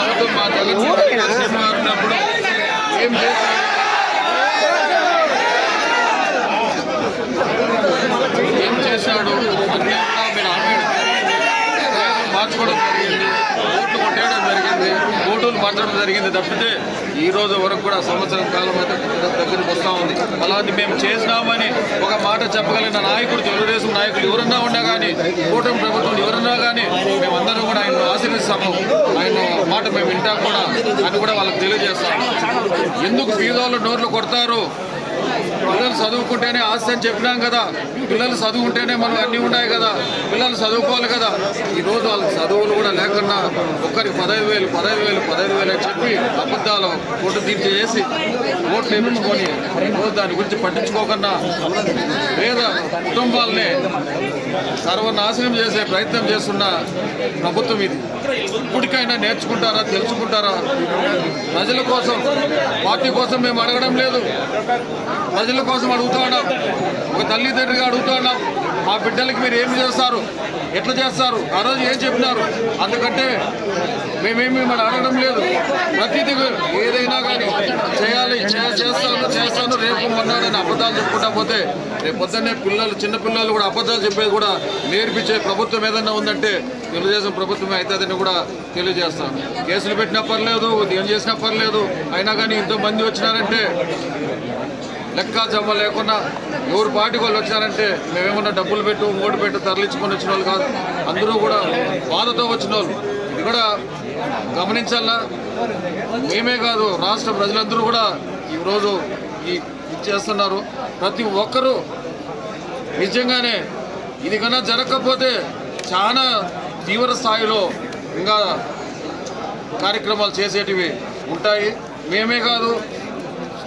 ప్రభుత్వం మా ఉన్నప్పుడు. ఏం చేశాడు? మార్చుకోవడం జరిగింది. ఓట్లు కొట్టేయడం జరిగింది. ఓటులు మార్చడం జరిగింది తప్పితే ఈ రోజు వరకు కూడా సంవత్సరం కాలం అయితే దగ్గరికి వస్తూ ఉంది. అలాంటి మేము చేసినామని ఒక మాట చెప్పగలిగిన నాయకుడు తెలుగుదేశం నాయకులు ఎవరన్నా ఉన్నా కానీ కూటమి ప్రభుత్వం ఎవరన్నా కానీ మేమందరం కూడా ఆయన ఆశీర్వదిస్తాము. మాట మేము వింటాం కూడా అని కూడా వాళ్ళకి తెలియజేస్తాం. ఎందుకు బీదోళ్ళు నోర్లు కొడతారు? పిల్లలు చదువుకుంటేనే ఆస్తి అని చెప్పినాం కదా. పిల్లలు చదువుకుంటేనే మనం అన్నీ ఉన్నాయి కదా. పిల్లలు చదువుకోవాలి కదా. ఈ రోజు వాళ్ళకి చదువులు కూడా లేకుండా ఒక్కరికి పదహైదు వేలు పదహైదు వేలు పదహైదు వేలు అని చెప్పి అబద్ధాలు ఓటు తీర్చి చేసి ఓట్లు వేయించుకొని రోజు దాని గురించి పట్టించుకోకుండా పేద కుటుంబాలని సర్వనాశనం చేసే ప్రయత్నం చేస్తున్న ప్రభుత్వం ఇది. ఇప్పటికైనా నేర్చుకుంటారా తెలుసుకుంటారా? ప్రజల కోసం పార్టీ కోసం మేము అడగడం లేదు. ప్రజల కోసం అడుగుతూ ఉన్నాం. ఒక తల్లిదండ్రిగా అడుగుతూ ఉన్నాం. మా బిడ్డలకి మీరు ఏం చేస్తారు? ఎట్లా చేస్తారు? ఆ రోజు ఏం చెప్పినారు? అందుకంటే మేమేమి మిమ్మల్ని అడగడం లేదు. ప్రతిదీ ఏదైనా కానీ చేయాలి చే- చేస్తాను చేస్తాను రేపు మొన్నాడని అబద్ధాలు చెప్పుకుంటా పోతే రేపు పొద్దున్నే పిల్లలు చిన్న పిల్లలు కూడా అబద్ధాలు చెప్పేది కూడా నేర్పించే ప్రభుత్వం ఏదైనా ఉందంటే తెలుగుదేశం ప్రభుత్వమే అవుతుందని కూడా తెలియజేస్తాను. కేసులు పెట్టినా పర్లేదు ఏం చేసినా పర్లేదు అయినా కానీ ఇంతమంది వచ్చినారంటే లెక్క జమ లేకుండా ఎవరు పార్టీకి వాళ్ళు వచ్చారంటే మేమేమన్నా డబ్బులు పెట్టు ఓటు పెట్టు తరలించుకొని వచ్చిన వాళ్ళు కాదు. అందరూ కూడా బాధతో వచ్చిన వాళ్ళు. కూడా గమనించాలా? మేమే కాదు రాష్ట్ర ప్రజలందరూ కూడా ఈరోజు ఈ ఇది చేస్తున్నారు. ప్రతి ఒక్కరూ నిజంగానే ఇది కన్నా జరగకపోతే చాలా తీవ్ర స్థాయిలో ఇంకా కార్యక్రమాలు చేసేటివి ఉంటాయి. మేమే కాదు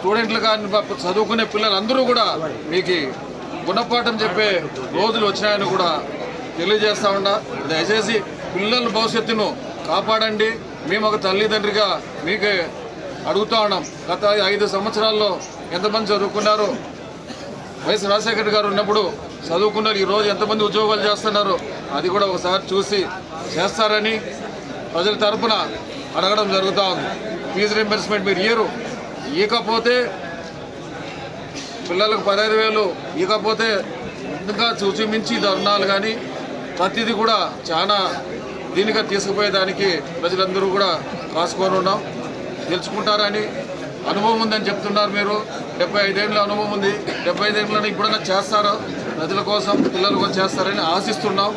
స్టూడెంట్లు కానీ చదువుకునే పిల్లలందరూ కూడా మీకు గుణపాఠం చెప్పే రోజులు వచ్చినాయని కూడా తెలియజేస్తా ఉన్నా. దయచేసి పిల్లల భవిష్యత్తును కాపాడండి. మేము ఒక తల్లిదండ్రిగా మీకే అడుగుతా ఉన్నాం. గత ఐదు సంవత్సరాల్లో ఎంతమంది చదువుకున్నారు? వైఎస్ రాజశేఖర్ గారు ఉన్నప్పుడు చదువుకున్నారు. ఈరోజు ఎంతమంది ఉద్యోగాలు చేస్తున్నారు? అది కూడా ఒకసారి చూసి చేస్తారని ప్రజల తరపున అడగడం జరుగుతూ ఉంది. ఫీజు రింబర్స్మెంట్ మీరు ఇయ్యరు. ఇకపోతే పిల్లలకు పదహైదు వేలు ఇకపోతే ఇంకా చూచిమించి ధర్నాలు కానీ ప్రతిదీ కూడా చాలా దీనిగా తీసుకుపోయేదానికి ప్రజలందరూ కూడా రాసుకొని ఉన్నాం. తెలుసుకుంటారని అనుభవం ఉందని చెప్తున్నారు మీరు. డెబ్బై ఐదేళ్ళ అనుభవం ఉంది. డెబ్బై ఐదేళ్ళని ఇప్పుడన్నా చేస్తారో? ప్రజల కోసం పిల్లల కోసం చేస్తారని ఆశిస్తున్నాం.